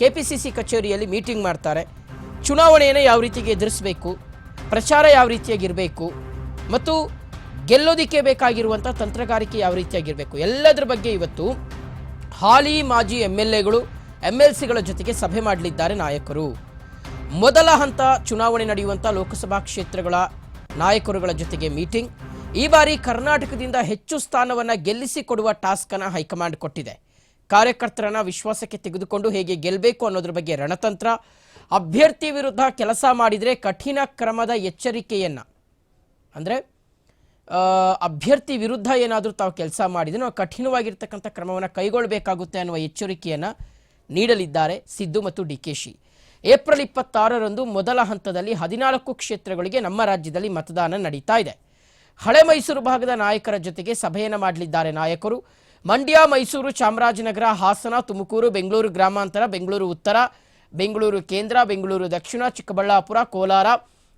K P C C ಕಚೇರಿಯಲ್ಲಿ meeting ಮಾಡ್ತಾರೆ. ಚುನಾವಣೆಯನ್ನು ಯಾವ ರೀತಿಗೆ ಎದುರಿಸಬೇಕು, ಪ್ರಚಾರ ಯಾವ ರೀತಿಯಾಗಿರಬೇಕು ಮತ್ತು ಗೆಲ್ಲೋದಿಕ್ಕೆ ಬೇಕಾಗಿರುವಂಥ ತಂತ್ರಗಾರಿಕೆ ಯಾವ ರೀತಿಯಾಗಿರಬೇಕು ಎಲ್ಲದರ ಬಗ್ಗೆ ಇವತ್ತು ಹಾಲಿ ಮಾಜಿ ಎಂ ಎಲ್ ಎಗಳು ಎಂ ಎಲ್ ಸಿಗಳ ಜೊತೆಗೆ ಸಭೆ ಮಾಡಲಿದ್ದಾರೆ ನಾಯಕರು. ಮೊದಲ ಹಂತ ಚುನಾವಣೆ ನಡೆಯುವಂಥ ಲೋಕಸಭಾ ಕ್ಷೇತ್ರಗಳ ನಾಯಕರುಗಳ ಜೊತೆಗೆ ಮೀಟಿಂಗ್. ಈ ಬಾರಿ ಕರ್ನಾಟಕದಿಂದ ಹೆಚ್ಚು ಸ್ಥಾನವನ್ನು ಗೆಲ್ಲಿಸಿಕೊಡುವ ಟಾಸ್ಕನ್ನು ಹೈಕಮಾಂಡ್ ಕೊಟ್ಟಿದೆ. ಕಾರ್ಯಕರ್ತರನ್ನ ವಿಶ್ವಾಸಕ್ಕೆ ತೆಗೆದುಕೊಂಡು ಹೇಗೆ ಗೆಲ್ಲಬೇಕು ಅನ್ನೋದ್ರ ಬಗ್ಗೆ ರಣತಂತ್ರ, ಅಭ್ಯರ್ಥಿ ವಿರುದ್ಧ ಕೆಲಸ ಮಾಡಿದರೆ ಕಠಿಣ ಕ್ರಮದ ಎಚ್ಚರಿಕೆಯನ್ನು. ಅಂದರೆ ಅಭ್ಯರ್ಥಿ ವಿರುದ್ಧ ಏನಾದರೂ ತಾವು ಕೆಲಸ ಮಾಡಿದರೆ ನಾವು ಕಠಿಣವಾಗಿರ್ತಕ್ಕಂಥ ಕ್ರಮವನ್ನು ಕೈಗೊಳ್ಳಬೇಕಾಗುತ್ತೆ ಅನ್ನುವ ಎಚ್ಚರಿಕೆಯನ್ನು ನೀಡಲಿದ್ದಾರೆ ಸಿದ್ದು ಮತ್ತು ಡಿ ಕೆ ಶಿ. ಏಪ್ರಿಲ್ ಇಪ್ಪತ್ತಾರರಂದು ಮೊದಲ ಹಂತದಲ್ಲಿ ಹದಿನಾಲ್ಕು ಕ್ಷೇತ್ರಗಳಿಗೆ ನಮ್ಮ ರಾಜ್ಯದಲ್ಲಿ ಮತದಾನ ನಡೀತಾ ಇದೆ. ಹಳೆ ಮೈಸೂರು ಭಾಗದ ನಾಯಕರ ಜೊತೆಗೆ ಸಭೆಯನ್ನು ಮಾಡಲಿದ್ದಾರೆ ನಾಯಕರು. ಮಂಡ್ಯ, ಮೈಸೂರು, ಚಾಮರಾಜನಗರ, ಹಾಸನ, ತುಮಕೂರು, ಬೆಂಗಳೂರು ಗ್ರಾಮಾಂತರ, ಬೆಂಗಳೂರು ಉತ್ತರ, ಬೆಂಗಳೂರು ಕೇಂದ್ರ, ಬೆಂಗಳೂರು ದಕ್ಷಿಣ, ಚಿಕ್ಕಬಳ್ಳಾಪುರ, ಕೋಲಾರ,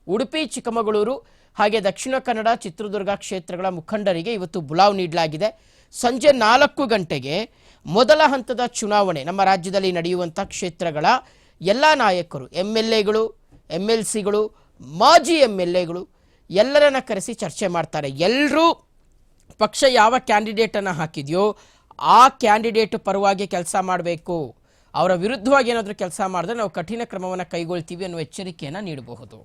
ಉಡುಪಿ, ಚಿಕ್ಕಮಗಳೂರು ಹಾಗೆ ದಕ್ಷಿಣ ಕನ್ನಡ, ಚಿತ್ರದುರ್ಗ ಕ್ಷೇತ್ರಗಳ ಮುಖಂಡರಿಗೆ ಇವತ್ತು ಬುಲಾವ್ ನೀಡಲಾಗಿದೆ. ಸಂಜೆ ನಾಲ್ಕು ಗಂಟೆಗೆ ಮೊದಲ ಹಂತದ ಚುನಾವಣೆ, ನಮ್ಮ ರಾಜ್ಯದಲ್ಲಿ ನಡೆಯುವಂಥ ಕ್ಷೇತ್ರಗಳ ಎಲ್ಲ ನಾಯಕರು ಎಂ ಎಲ್ ಎಗಳು ಎಂ ಎಲ್ ಸಿಗಳು ಮಾಜಿ ಎಂ ಎಲ್ ಎಗಳು ಎಲ್ಲರನ್ನ ಕರೆಸಿ ಚರ್ಚೆ ಮಾಡ್ತಾರೆ. ಎಲ್ಲರೂ ಪಕ್ಷ ಯಾವ ಕ್ಯಾಂಡಿಡೇಟನ್ನು ಹಾಕಿದೆಯೋ ಆ ಕ್ಯಾಂಡಿಡೇಟ್ ಪರವಾಗಿ ಕೆಲಸ ಮಾಡಬೇಕು. ಅವರ ವಿರುದ್ಧವಾಗಿ ಏನಾದರೂ ಕೆಲಸ ಮಾಡಿದ್ರೆ ನಾವು ಕಠಿಣ ಕ್ರಮವನ್ನು ಕೈಗೊಳ್ತೀವಿ ಅನ್ನೋ ಎಚ್ಚರಿಕೆಯನ್ನು ನೀಡಬಹುದು.